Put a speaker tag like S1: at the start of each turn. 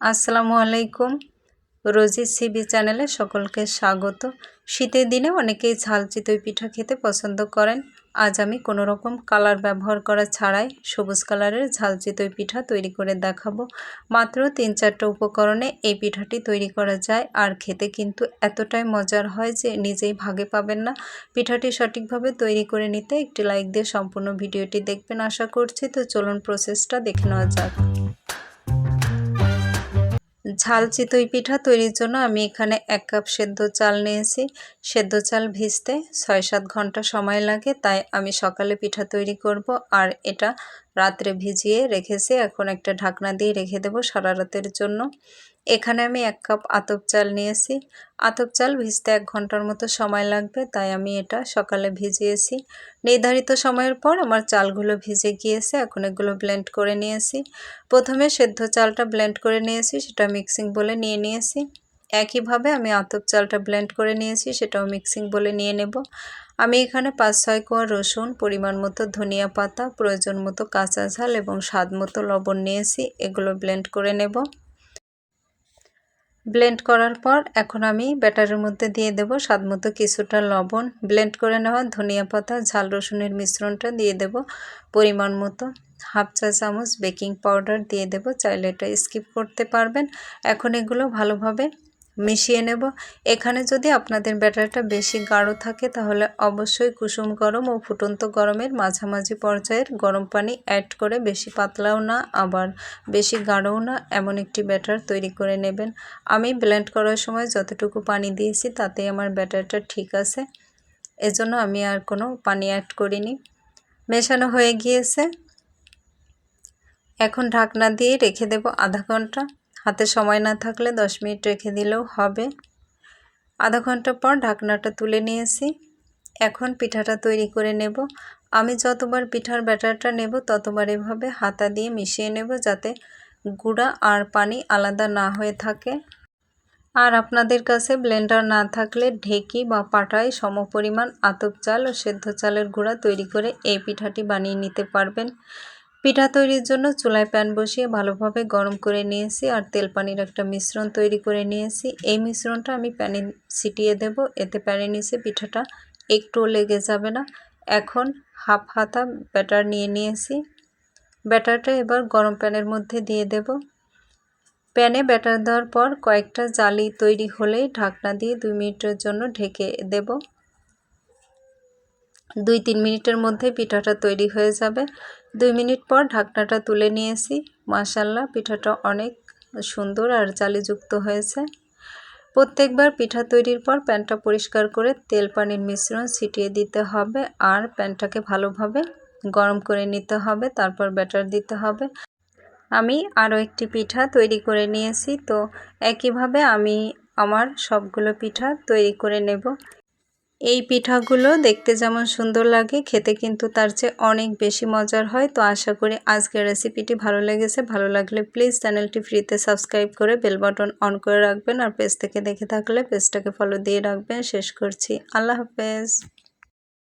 S1: আসসালামু আলাইকুম। রোজি সিবি চ্যানেলে সকলকে স্বাগত। শীতের দিনে অনেকেই ঝাল চিতই পিঠা খেতে পছন্দ করেন। আজ আমি কোনো রকম কালার ব্যবহার করা ছাড়াই সবুজ কালারের ঝাল চিতই পিঠা তৈরি করে দেখাবো। মাত্র তিন চারটা উপকরণে এই পিঠাটি তৈরি করা যায়। আর খেতে কিন্তু এতটাই মজার হয় যে নিজেই ভাগে পাবেন না। পিঠাটি সঠিকভাবে তৈরি করে নিতে একটি লাইক দিয়ে সম্পূর্ণ ভিডিওটি দেখবেন আশা করছি। তো চলুন প্রসেসটা দেখে নেওয়া যাক। ঝাল চিতই পিঠা তৈরির জন্য আমি এখানে এক কাপ সেদ্ধ চাল নিয়েছি। সেদ্ধ চাল ভিজতে ছয় সাত ঘণ্টা সময় লাগে, তাই আমি সকালে পিঠা তৈরি করব। আর এটা রাত্রে ভিজিয়ে রেখেছি, এখন একটা ঢাকনা দিয়ে রেখে দেব সারা রাতের জন্য। এখানে আমি এক কাপ আতপ চাল নিয়েছি। আতপ চাল ভিজতে এক ঘণ্টার মতো সময় লাগবে, তাই আমি এটা সকালে ভিজিয়েছি। নির্ধারিত সময়ের পর আমার চালগুলো ভিজে গিয়েছে, এখন এগুলো ব্লেন্ড করে নিয়েছি। প্রথমে সেদ্ধ চালটা ব্লেন্ড করে নিয়েছি, সেটা মিক্সিং বলে নিয়ে নিয়েছি। একইভাবে আমি আতপ চালটা ব্লেন্ড করে নিয়েছি, সেটাও মিক্সিং বলে নিয়ে নেব। আমি এখানে পাঁচ ছয় কোয়া রসুন, পরিমাণ মতো ধনিয়া পাতা, প্রয়োজন মতো কাঁচা ঝাল এবং স্বাদ মতো লবণ নিয়েছি, এগুলো ব্লেন্ড করে নেব। ব্লেন্ড করার পর এখন আমি ব্যাটারের মধ্যে দিয়ে দেব স্বাদ মতো কিছুটা লবণ। ব্লেন্ড করে নেওয়া ধনিয়া পাতা, ঝাল রসুনের মিশ্রণটা দিয়ে দেব পরিমাণ মতো। হাফ চা চামচ বেকিং পাউডার দিয়ে দেব, চাইলে এটা স্কিপ করতে পারবেন। এখন এগুলো ভালোভাবে মিশিয়ে নেব। এখানে যদি আপনাদের ব্যাটারটা বেশি গাঢ় থাকে, তাহলে অবশ্যই কুসুম গরম ও ফুটন্ত গরমের মাঝামাঝি পর্যায়ের গরম পানি অ্যাড করে বেশি পাতলাও না, আবার বেশি গাঢ়ও না, এমন একটি ব্যাটার তৈরি করে নেবেন। আমি ব্লেন্ড করার সময় যতটুকু পানি দিয়েছি তাতে আমার ব্যাটারটা ঠিক আছে। এজন্য আমি আর কোনো পানি অ্যাড করিনি। মেশানো হয়ে গিয়েছে। এখন ঢাকনা দিয়ে রেখে দেব আধা ঘণ্টা। হাতে সময় না থাকলে দশ মিনিট রেখে দিলেও হবে। আধা ঘণ্টা পর ঢাকনাটা তুলে নিয়েছি। এখন পিঠাটা তৈরি করে নেব। আমি যতবার পিঠার ব্যাটারটা নেব, ততবার এভাবে হাতা দিয়ে মিশিয়ে নেব যাতে গুঁড়া আর পানি আলাদা না হয়ে থাকে। আর আপনাদের কাছে ব্লেন্ডার না থাকলে ঢেকি বা পাটায় সমপরিমাণ আতপ চাল ও সেদ্ধ চালের গুঁড়া তৈরি করে এই পিঠাটি বানিয়ে নিতে পারবেন। পিঠা তৈরির জন্য চুলায় প্যান বসিয়ে ভালোভাবে গরম করে নিয়েছি আর তেল পানির একটা মিশ্রণ তৈরি করে নিয়েছি। এই মিশ্রণটা আমি প্যানে ছিটিয়ে দেব, এতে প্যানে নিচে পিঠাটা একটুও লেগে যাবে না। এখন হাফ হাতা ব্যাটার নিয়ে নিয়েছি। ব্যাটারটা এবার গরম প্যানের মধ্যে দিয়ে দেব। প্যানে ব্যাটার দেওয়ার পর কয়েকটা জালি তৈরি হলেই ঢাকনা দিয়ে দুই মিনিটের জন্য ঢেকে দেব। দুই তিন মিনিটের মধ্যে পিঠাটা তৈরি হয়ে যাবে। দুই মিনিট পর ঢাকনাটা তুলে নিয়েছি। মাসাল্লাহ পিঠাটা অনেক সুন্দর আর জালিযুক্ত হয়েছে। প্রত্যেকবার পিঠা তৈরির পর প্যানটা পরিষ্কার করে তেল পানির মিশ্রণ ছিটিয়ে দিতে হবে আর প্যানটাকে ভালোভাবে গরম করে নিতে হবে, তারপর ব্যাটার দিতে হবে। আমি আরও একটি পিঠা তৈরি করে নিয়েছি, তো একইভাবে আমি আমার সবগুলো পিঠা তৈরি করে নেব। এই পিঠাগুলো দেখতে যেমন সুন্দর লাগে, খেতে কিন্তু তার চেয়ে অনেক বেশি মজার হয়। তো আশা করি আজকের রেসিপিটি ভালো লেগেছে। ভালো লাগলে প্লিজ চ্যানেলটি ফ্রিতে সাবস্ক্রাইব করে বেল বাটন অন করে রাখবেন। আর পেজ থেকে দেখে থাকলে পেজটাকে ফলো দিয়ে রাখবেন। শেষ করছি। আল্লাহ হাফেজ।